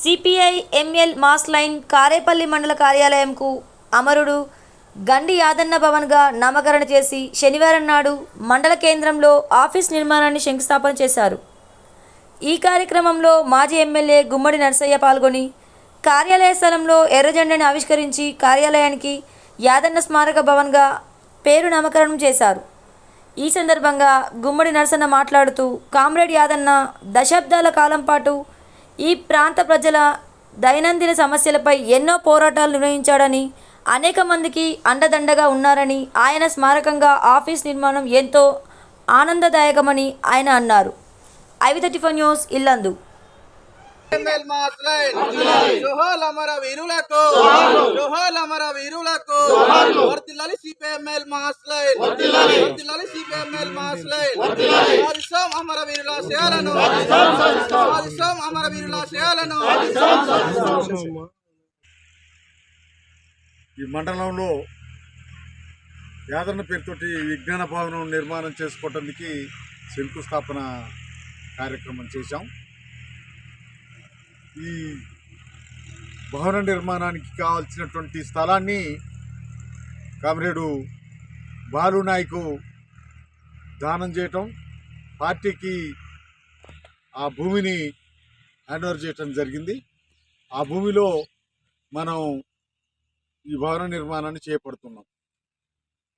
CPI ML mass line Karepalli మండల కార్యాలయంకు అమరుడు గండి యాదన్న భవన్గా నామకరణ చేసి శనివారం నాడు మండల కేంద్రంలో ఆఫీస్ నిర్మాణాన్ని శంకుస్థాపన చేశారు. ఈ కార్యక్రమంలో మాజీ ఎమ్మెల్యే గుమ్మడి నర్సయ్య పాల్గొని కార్యాలయ స్థలంలో ఎర్రజెండాను ఆవిష్కరించి కార్యాలయానికి యాదన్న స్మారక భవన్గా పేరు నామకరణం చేశారు. ఈ సందర్భంగా గుమ్మడి నరసన్న మాట్లాడుతూ కామ్రేడ్ యాదన్న దశాబ్దాల కాలం పాటు ఈ ప్రాంత ప్రజల దైనందిన సమస్యలపై ఎన్నో పోరాటాలు నిర్వహించాడని అనేక మందికి అండదండగా ఉన్నారని ఆయన స్మారకంగా ఆఫీస్ నిర్మాణం ఎంతో ఆనందదాయకమని ఆయన అన్నారు. IV thirty four news Illandu. జోహాల్ అమర వీరులకు జోహాల్ అమర వీరులకు వర్తిల్లాలి సిపిఎంఎల్ సాధిస్తాం సాధిస్తాం సేలను ఈ మండలంలో యాదన్న పేరుతోటి విజ్ఞాన భవనం నిర్మాణం చేసుకోవటానికి శంకుస్థాపన కార్యక్రమం చేశాం. ఈ భవన నిర్మాణానికి కావాల్సినటువంటి స్థలాన్ని కామ్రేడు బాలు నాయకు దానం చేయటం పార్టీకి ఆ భూమిని హ్యాండ్ ఓవర్ చేయటం జరిగింది. ఆ భూమిలో మనం ఈ భవన నిర్మాణాన్ని చేపడుతున్నాం.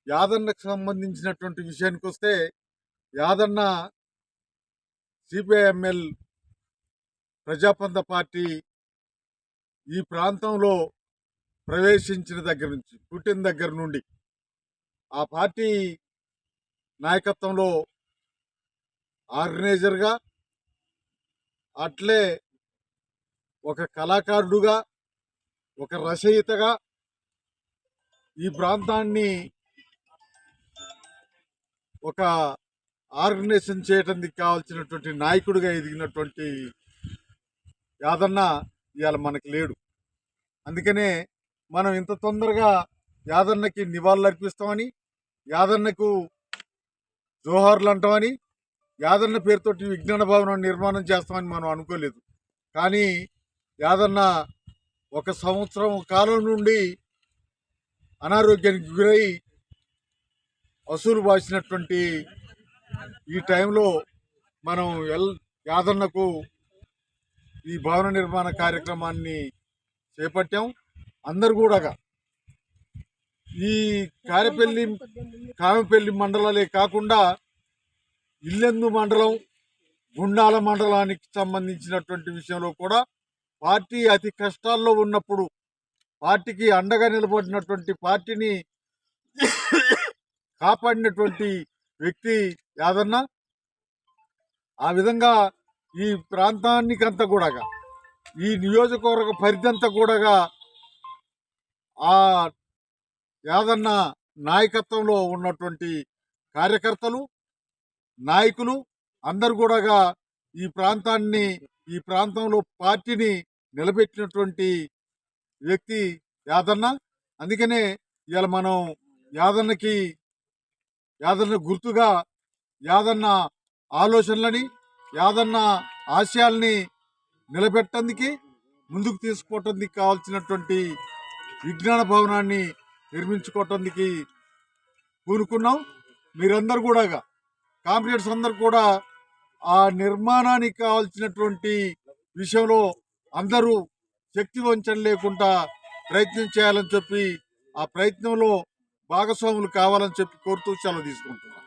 యాదన్నకు సంబంధించినటువంటి విషయానికి వస్తే యాదన్న సిపిఐఎంఎల్ ప్రజాపంత పార్టీ ఈ ప్రాంతంలో ప్రవేశించిన దగ్గర నుంచి పుట్టిన దగ్గర నుండి ఆ పార్టీ నాయకత్వంలో ఆర్గనైజర్గా అట్లే ఒక కళాకారుడుగా ఒక రచయితగా ఈ ప్రాంతాన్ని ఒక ఆర్గనైజేషన్ చేయడానికి కావాల్సినటువంటి నాయకుడిగా ఎదిగినటువంటి యాదన్న ఇవాళ మనకి లేడు. అందుకనే మనం ఇంత తొందరగా యాదన్నకి నివాళులు అర్పిస్తామని యాదన్నకు జోహార్లు అంటామని యాదన్న పేరుతోటి విజ్ఞాన భవనం నిర్మాణం చేస్తామని మనం అనుకోలేదు. కానీ యాదన్న ఒక సంవత్సరం కాలం నుండి అనారోగ్యానికి గురై వసూలు బాసినటువంటి ఈ టైంలో మనం ఎల్ యాదన్నకు ఈ భవన నిర్మాణ కార్యక్రమాన్ని చేపట్టాం. అందరు కూడా ఈ కారెపల్లి కామెపల్లి మండలాలే కాకుండా ఇల్లెందు మండలం గుండాల మండలానికి సంబంధించినటువంటి విషయంలో కూడా పార్టీ అతి కష్టాల్లో ఉన్నప్పుడు పార్టీకి అండగా నిలబడినటువంటి పార్టీని కాపాడినటువంటి వ్యక్తి యాదన్న. ఆ విధంగా ఈ ప్రాంతానికంతా కూడా ఈ నియోజకవర్గ పరిధంతా కూడా ఆ యాదన్న నాయకత్వంలో ఉన్నటువంటి కార్యకర్తలు నాయకులు అందరు కూడా ఈ ప్రాంతాన్ని ఈ ప్రాంతంలో పార్టీని నిలబెట్టినటువంటి వ్యక్తి యాదన్న. అందుకనే ఇవాళ మనం యాదన్నకి యాదన్న గుర్తుగా యాదన్న ఆలోచనలని యాదన్న ఆశయాల్ని నిలబెట్టడానికి ముందుకు తీసుకోవటానికి కావాల్సినటువంటి విజ్ఞాన భవనాన్ని నిర్మించుకోవటానికి పూనుకున్నాం. మీరందరూ కూడా కామ్రేడ్స్ అందరు కూడా ఆ నిర్మాణానికి కావాల్సినటువంటి విషయంలో అందరూ శక్తి వంచన లేకుండా ప్రయత్నం చేయాలని చెప్పి ఆ ప్రయత్నంలో భాగస్వాములు కావాలని చెప్పి కోరుతూ సెలవు తీసుకుంటున్నాం.